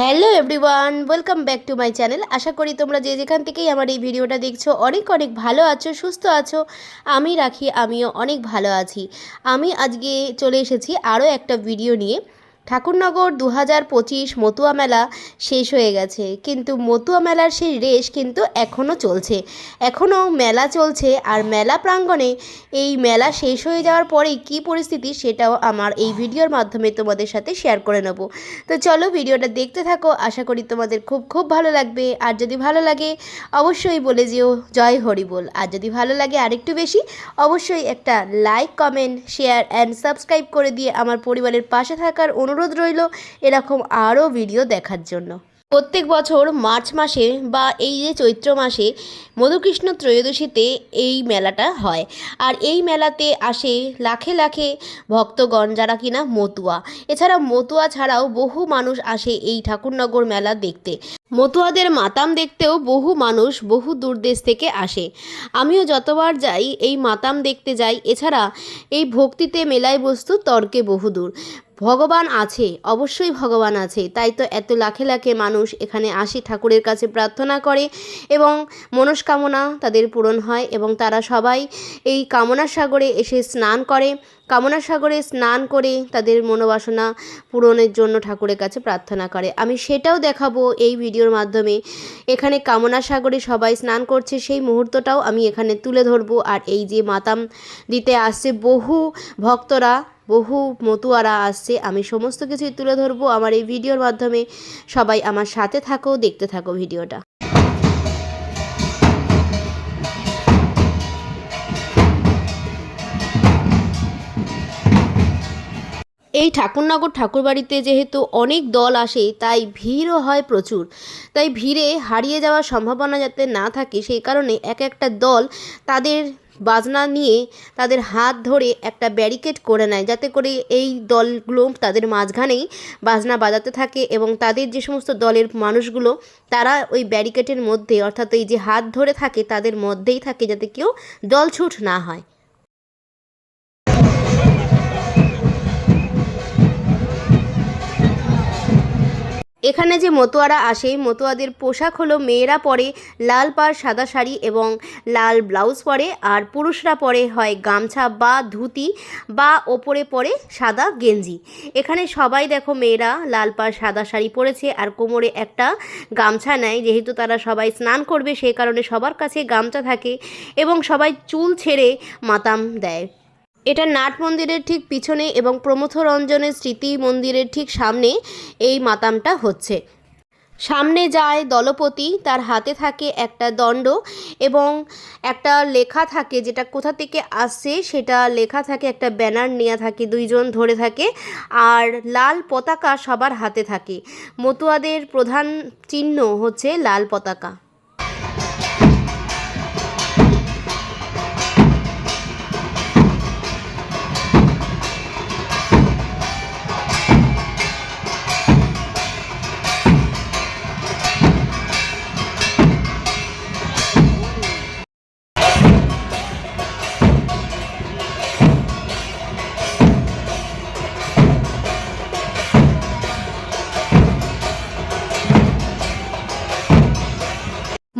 Hello everyone, welcome back to my channel. আশা করি তোমরা যে যেখান থেকেই আমার এই ভিডিওটা দেখছ, অনেক অনেক ভালো আছো, সুস্থ আছো। আমি রাখি, আমিও অনেক ভালো আছি। আমি আজকে চলে এসেছি আরও একটা ভিডিও নিয়ে। ঠাকুরনগর দু হাজার পঁচিশ মতুয়া মেলা শেষ হয়ে গেছে। কিন্তু মতুয়া মেলার সেই রেশ কিন্তু এখনও চলছে। এখনও মেলা চলছে আর মেলা প্রাঙ্গণে এই মেলা শেষ হয়ে যাওয়ার পরেই কী পরিস্থিতি সেটাও আমার এই ভিডিওর মাধ্যমে তোমাদের সাথে শেয়ার করে নেব। তো চলো ভিডিওটা দেখতে থাকো, আশা করি তোমাদের খুব খুব ভালো লাগবে। আর যদি ভালো লাগে, অবশ্যই বলে যেও, জয় হরি বল। আর যদি ভালো লাগে আরেকটু বেশি, অবশ্যই একটা like comment share and subscribe করে দিয়ে আমার পরিবারের পাশে থাকার অনুরোধ রইল এরকম আরও ভিডিও দেখার জন্য। প্রত্যেক বছর মার্চ মাসে বা এই যে চৈত্র মাসে মধুকৃষ্ণ ত্রয়োদশীতে এই মেলাটা হয়। আর এই মেলাতে আসে লাখে লাখে ভক্তগণ যারা কিনা মতুয়া। এছাড়া মতুয়া ছাড়াও বহু মানুষ আসে এই ঠাকুরনগর মেলা দেখতে। মতুয়াদের মাতাম দেখতেও বহু মানুষ বহু দূর দেশ থেকে আসে। আমিও যতবার যাই এই মাতাম দেখতে যাই। এছাড়া এই ভক্তিতে মেলায় বস্তু তর্কে বহুদূর। ভগবান আছে, অবশ্যই ভগবান আছে। তাই তো এত লাখে লাখে মানুষ এখানে আসে ঠাকুরের কাছে প্রার্থনা করে এবং মনস্কামনা তাদের পূরণ হয় এবং তারা সবাই এই কামনা সাগরে এসে স্নান করে। কামনা সাগরে স্নান করে তাদের মনোবাসনা পূরণের জন্য ঠাকুরের কাছে প্রার্থনা করে। আমি সেটাও দেখাবো এই ভিডিওর মাধ্যমে। এখানে কামনা সাগরে সবাই স্নান করছে, সেই মুহূর্তটাও আমি এখানে তুলে ধরবো। আর এই যে মাতাম দিতে আসছে, বহু ভক্তরা বহু মতুয়ারা আসছে, আমি সমস্ত কিছুই তুলে ধরবো। আমার এই ভিডিওর মাধ্যমে সবাই আমার সাথে থাকো, দেখতে থাকো ভিডিওটা। এই ঠাকুরনগর ঠাকুরবাড়িতে যেহেতু অনেক দল আসে, তাই ভিড়ও হয় প্রচুর। তাই ভিড়ে হারিয়ে যাওয়ার সম্ভাবনা যাতে না থাকে, সেই কারণে এক একটা দল তাদের বাজনা নিয়ে তাদের হাত ধরে একটা ব্যারিকেড করে নেয়, যাতে করে এই দলগুলো তাদের মাঝখানেই বাজনা বাজাতে থাকে এবং তাদের যে সমস্ত দলের মানুষগুলো, তারা ওই ব্যারিকেডের মধ্যে, অর্থাৎ এই যে হাত ধরে থাকে, তাদের মধ্যেই থাকে, যাতে কেউ দলছুট না হয়। এখানে যে মতুয়ারা আসে, মতুয়াদের পোশাক হলো মেয়েরা পরে লাল পাড়, সাদা শাড়ি এবং লাল ব্লাউজ পরে, আর পুরুষরা পরে হয় গামছা বা ধুতি বা ওপরে পরে সাদা গেঞ্জি। এখানে সবাই দেখো মেয়েরা লাল পাড়, সাদা শাড়ি পরেছে, আর কোমরে একটা গামছা নেয়। যেহেতু তারা সবাই স্নান করবে সেই কারণে সবার কাছে গামছা থাকে এবং সবাই চুল ছেড়ে মাতাম দেয়। এটা নাট মন্দিরের ঠিক পিছনে এবং প্রমথ রঞ্জনের স্মৃতি মন্দিরের ঠিক সামনে এই মাতামটা হচ্ছে। সামনে যায় দলপতি, তার হাতে থাকে একটা দণ্ড এবং একটা লেখা থাকে যেটা কোথা থেকে আসছে, সেটা লেখা থাকে, একটা ব্যানার নেওয়া থাকে, দুইজন ধরে থাকে আর লাল পতাকা সবার হাতে থাকে। মতুয়াদের প্রধান চিহ্ন হচ্ছে লাল পতাকা।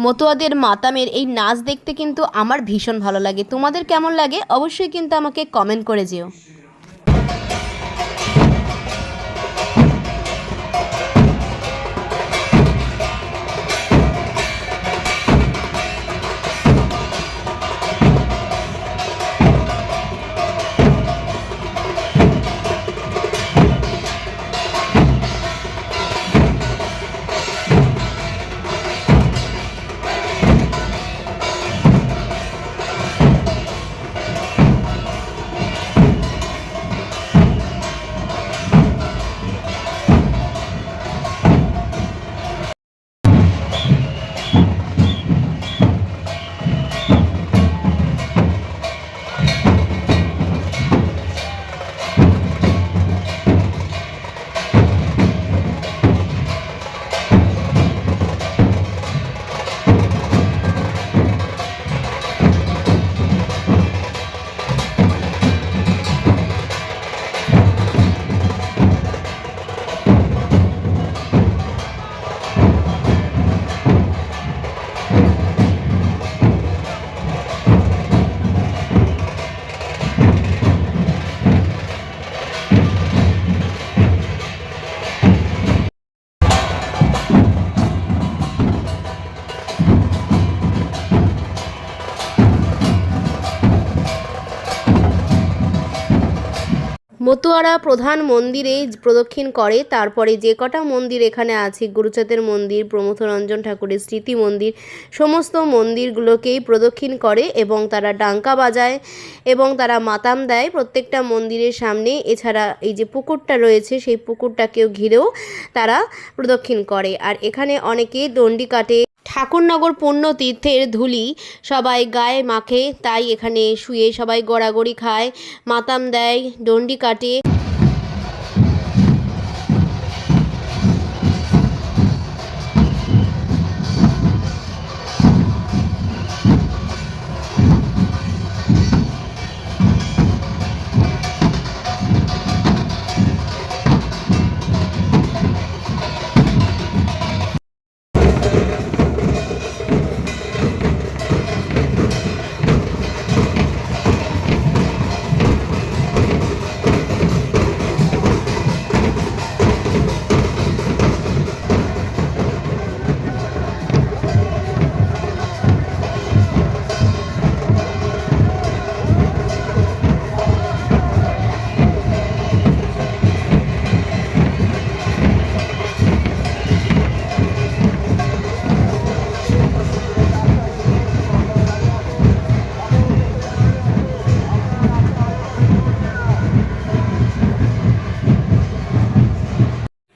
মতুয়াদের মাতামের এই নাচ দেখতে কিন্তু আমার ভীষণ ভালো লাগে। তোমাদের কেমন লাগে? অবশ্যই কিন্তু আমাকে কমেন্ট করে যেও। মতুয়ারা প্রধান মন্দিরে প্রদক্ষিণ করে। তারপরে যে কটা মন্দির এখানে আছে, গুরুচাঁদের মন্দির, প্রমথরঞ্জন ঠাকুরের স্মৃতি মন্দির, সমস্ত মন্দিরগুলোকেই প্রদক্ষিণ করে এবং তারা ডাঙ্কা বাজায় এবং তারা মাতাম দেয় প্রত্যেকটা মন্দিরের সামনে। এছাড়া এই যে পুকুরটা রয়েছে, সেই পুকুরটাকেও ঘিরেও তারা প্রদক্ষিণ করে। আর এখানে অনেকে দণ্ডি কাটে। ঠাকুরনগর পুণ্যতীর্থের ধুলি সবাই গায়ে মাখে, তাই এখানে শুয়ে সবাই গড়াগড়ি খায়। মাতাম দেয় ডন্ডি কাটে।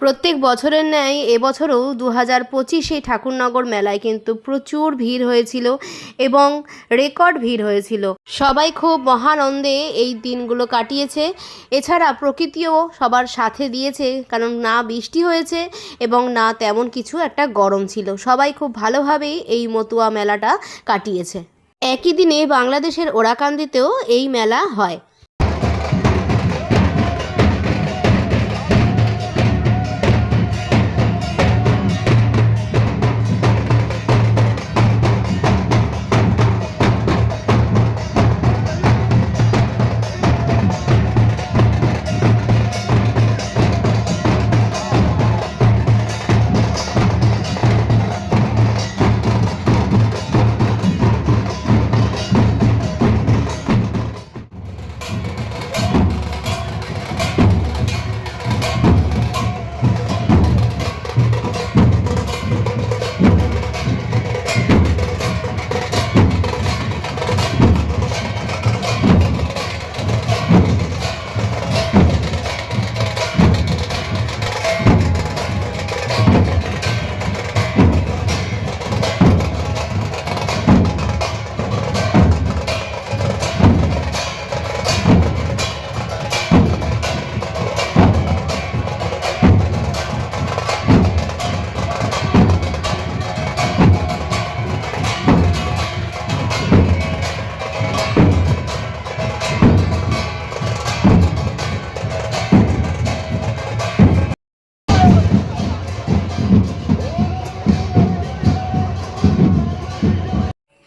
প্রত্যেক বছরের ন্যায় এবছরও দু হাজার পঁচিশে ঠাকুরনগর মেলায় কিন্তু প্রচুর ভিড় হয়েছিল এবং রেকর্ড ভিড় হয়েছিল। সবাই খুব মহানন্দে এই দিনগুলো কাটিয়েছে। এছাড়া প্রকৃতিও সবার সাথে দিয়েছে, কারণ না বৃষ্টি হয়েছে এবং না তেমন কিছু একটা গরম ছিল। সবাই খুব ভালোভাবেই এই মতুয়া মেলাটা কাটিয়েছে। একই দিনে বাংলাদেশের ওরাকান্দিতেও এই মেলা হয়।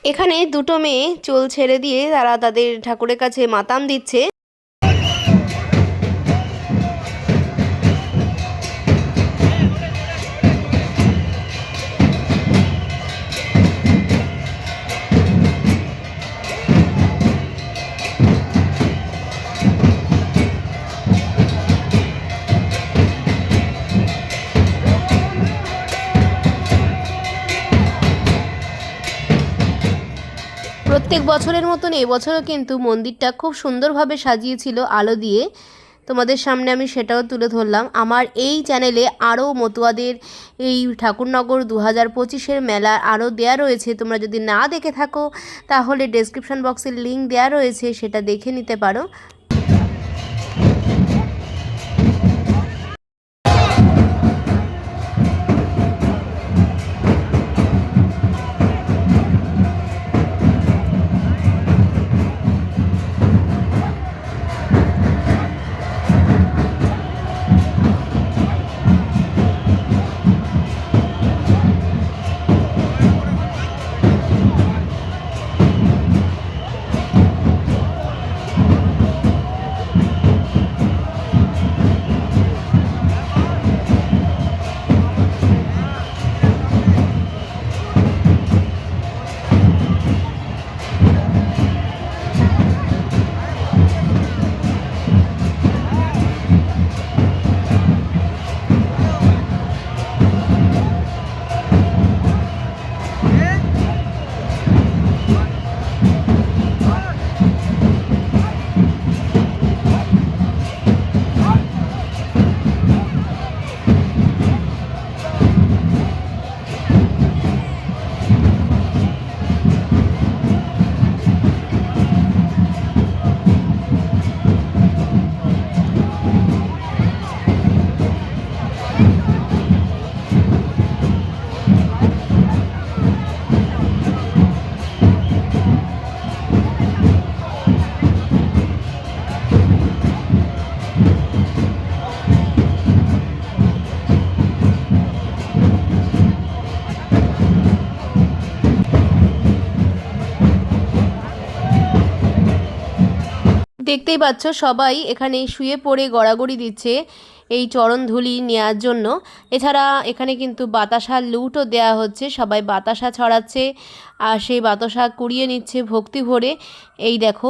এখানে দুটো মেয়ে চুল ছেড়ে দিয়ে তারা তাদের ঠাকুরের কাছে মাতাম দিচ্ছে। প্রত্যেক বছরের মতন এবছরও কিন্তু মন্দিরটা খুব সুন্দরভাবে সাজিয়েছিল আলো দিয়ে। তোমাদের সামনে আমি সেটাও তুলে ধরলাম। আমার এই চ্যানেলে আরও মতুয়াদের এই ঠাকুরনগর দু হাজার পঁচিশের মেলা আরও দেয়া রয়েছে। তোমরা যদি না দেখে থাকো, তাহলে ডেসক্রিপশন বক্সের লিঙ্ক দেয়া রয়েছে, সেটা দেখে নিতে পারো। দেখতেই পাচ্ছ, সবাই এখানে শুয়ে পড়ে গড়াগড়ি দিচ্ছে এই চরণ ধুলি নেওয়ার জন্য। এছাড়া এখানে কিন্তু বাতাসা লুটও দেয়া হচ্ছে, সবাই বাতাসা ছড়াচ্ছে আর সেই বাতাসা কুড়িয়ে নিচ্ছে ভক্তি ভরে। এই দেখো,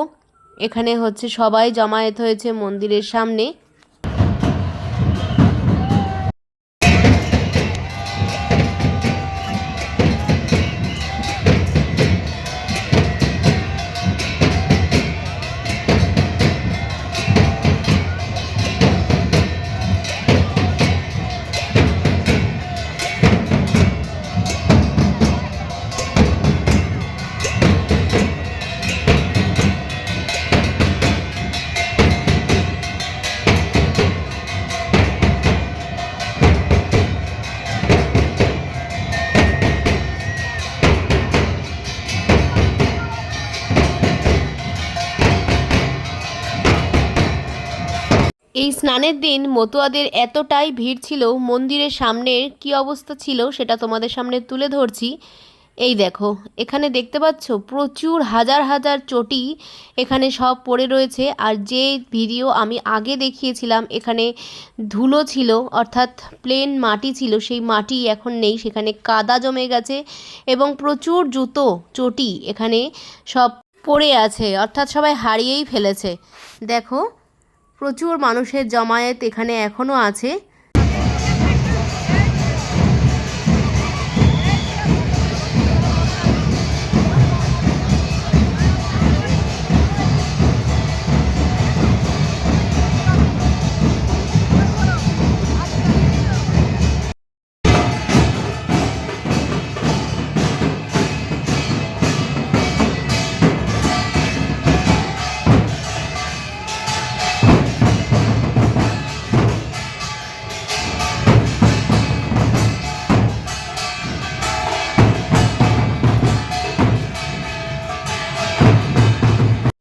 এখানে হচ্ছে সবাই জমায়েত হয়েছে মন্দিরের সামনে। এই স্নানের দিন মতুয়াদের এতটাই ভিড় ছিল, মন্দিরের সামনের কি অবস্থা ছিল সেটা তোমাদের সামনে তুলে ধরছি। এই দেখো, এখানে দেখতে পাচ্ছ প্রচুর হাজার হাজার চটি এখানে সব পড়ে রয়েছে, আর যে ভিডিও আমি আগে দেখিয়েছিলাম এখানে ধুলো ছিল, অর্থাৎ প্লেন মাটি ছিল, সেই মাটি এখন নেই, সেখানে কাদা জমে গেছে এবং প্রচুর জুতো, চটি এখানে সব পড়ে আছে, অর্থাৎ সবাই হারিয়েই ফেলেছে। দেখো প্রচুর মানুষের জমায়েত এখানে এখনও আছে।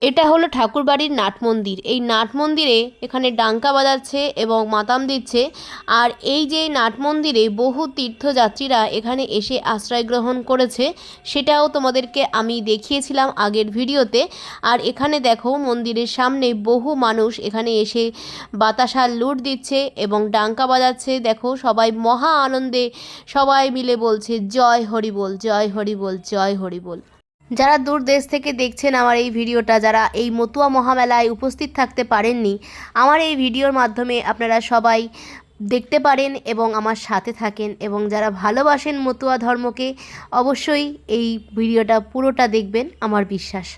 এটা হলো ঠাকুরবাড়ির নাট মন্দির। এই নাট মন্দিরে এখানে ডাঙ্কা বাজাচ্ছে এবং মাতাম দিচ্ছে। আর এই যে নাট মন্দিরে বহু তীর্থযাত্রীরা এখানে এসে আশ্রয় গ্রহণ করেছে, সেটাও তোমাদেরকে আমি দেখিয়েছিলাম আগের ভিডিওতে। আর এখানে দেখো মন্দিরের সামনে বহু মানুষ এখানে এসে বাতাসার লুট দিচ্ছে এবং ডাঙ্কা বাজাচ্ছে। দেখো সবাই মহা আনন্দে সবাই মিলে বলছে, জয় হরিবোল জয় হরিবোল জয় হরিবোল। যারা দূর দেশ থেকে দেখছেন আমার এই ভিডিওটা, যারা এই মতুয়া মহামেলায় উপস্থিত থাকতে পারেননি, আমার এই ভিডিওর মাধ্যমে আপনারা সবাই দেখতে পারেন এবং আমার সাথে থাকেন এবং যারা ভালোবাসেন মতুয়া ধর্মকে, অবশ্যই এই ভিডিওটা পুরোটা দেখবেন, আমার বিশ্বাস।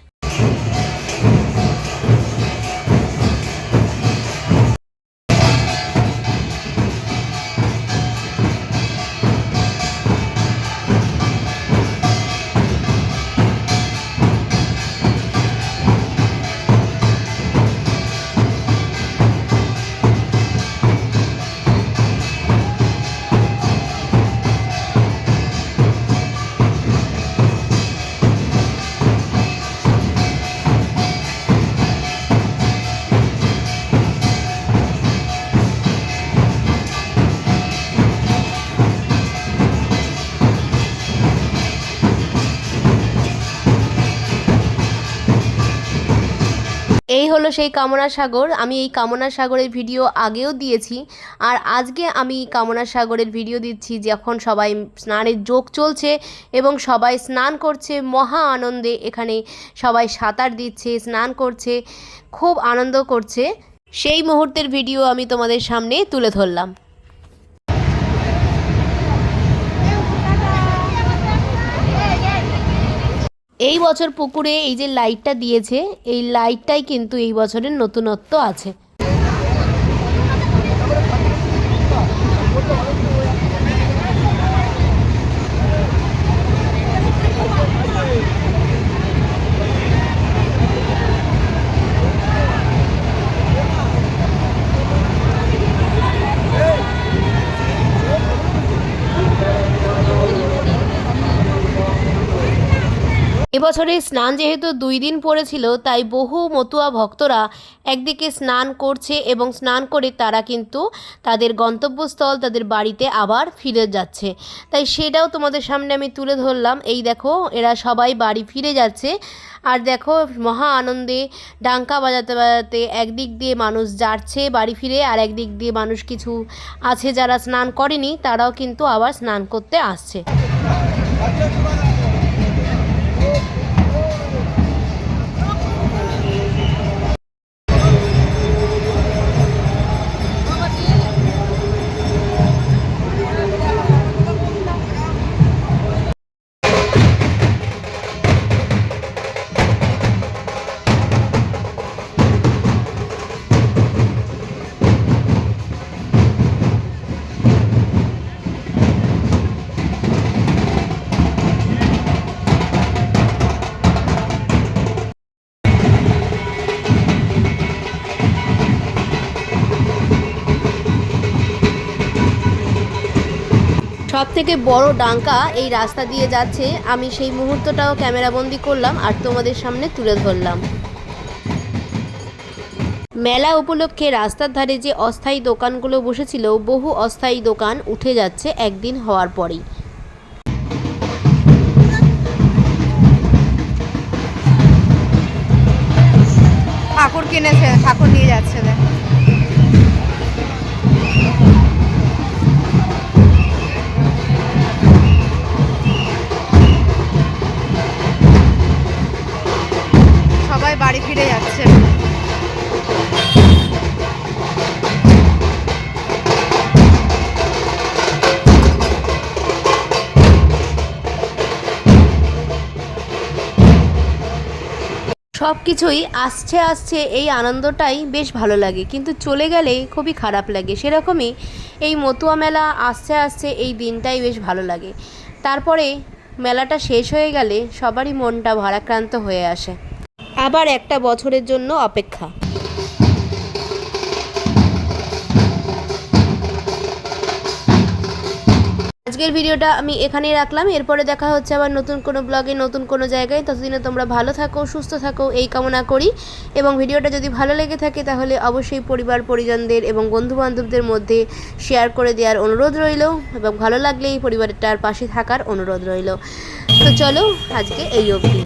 হলো সেই কামনা সাগর। আমি এই কামনা সাগরের ভিডিও আগেও দিয়েছি। আর আজকে আমি কামনা সাগরের ভিডিও দিচ্ছি যখন সবাই স্নানের যোগ চলছে এবং সবাই স্নান করছে মহা আনন্দে। এখানে সবাই সাঁতার দিচ্ছে, স্নান করছে, খুব আনন্দ করছে। সেই মুহূর্তের ভিডিও আমি তোমাদের সামনে তুলে ধরলাম। এই বছর পুকুরে এই যে লাইটটা দিয়েছে এই লাইটটাই কিন্তু এই বছরের নতুনত্ব আছে। এবছরে স্নান যেহেতু দুই দিন পড়েছিল, তাই বহু মতুয়া ভক্তরা একদিকে স্নান করছে এবং স্নান করে তারা কিন্তু তাদের গন্তব্যস্থল, তাদের বাড়িতে আবার ফিরে যাচ্ছে। তাই সেটাও তোমাদের সামনে আমি তুলে ধরলাম। এই দেখো, এরা সবাই বাড়ি ফিরে যাচ্ছে। আর দেখো, মহা আনন্দে ডাঙ্কা বাজাতে বাজাতে একদিক দিয়ে মানুষ যাচ্ছে বাড়ি ফিরে, আর একদিক দিয়ে মানুষ কিছু আছে যারা স্নান করেনি, তারাও কিন্তু আবার স্নান করতে আসছে। সব থেকে বড় ডাঙ্কা এই রাস্তা দিয়ে যাচ্ছে। আমি সেই মুহূর্তটাও ক্যামেরাবন্দি করলাম আর তোমাদের সামনে তুলে ধরলাম। মেলা উপলক্ষে রাস্তার ধারে যে অস্থায়ী দোকানগুলো বসেছিল, বহু অস্থায়ী দোকান উঠে যাচ্ছে একদিন হওয়ার পরেই। ঠাকুর কিনেছে, ঠাকুর নিয়ে যাচ্ছে। কিছুই আসছে আসছে এই আনন্দটাই বেশ ভালো লাগে। কিন্তু চলে গেলে খুবই খারাপ লাগে। সেরকমই এই মতুয়া মেলা আসছে আসছে এই দিনটাই বেশ ভালো লাগে। তারপরে মেলাটা শেষ হয়ে গেলে সবারই মনটা ভারাক্রান্ত হয়ে আসে। আবার একটা বছরের জন্য অপেক্ষা। আজকের ভিডিওটা আমি এখানেই রাখলাম। এরপরে দেখা হচ্ছে আবার নতুন কোনো ব্লগে নতুন কোনো জায়গায়। ততদিনে তোমরা ভালো থাকো, সুস্থ থাকো, এই কামনা করি। এবং ভিডিওটা যদি ভালো লেগে থাকে তাহলে অবশ্যই পরিবার, পরিজনদের এবং বন্ধুবান্ধবদের মধ্যে শেয়ার করে দেওয়ার অনুরোধ রইল এবং ভালো লাগলে এই পরিবারটার পাশে থাকার অনুরোধ রইল। তো চলো আজকে এই অবধি।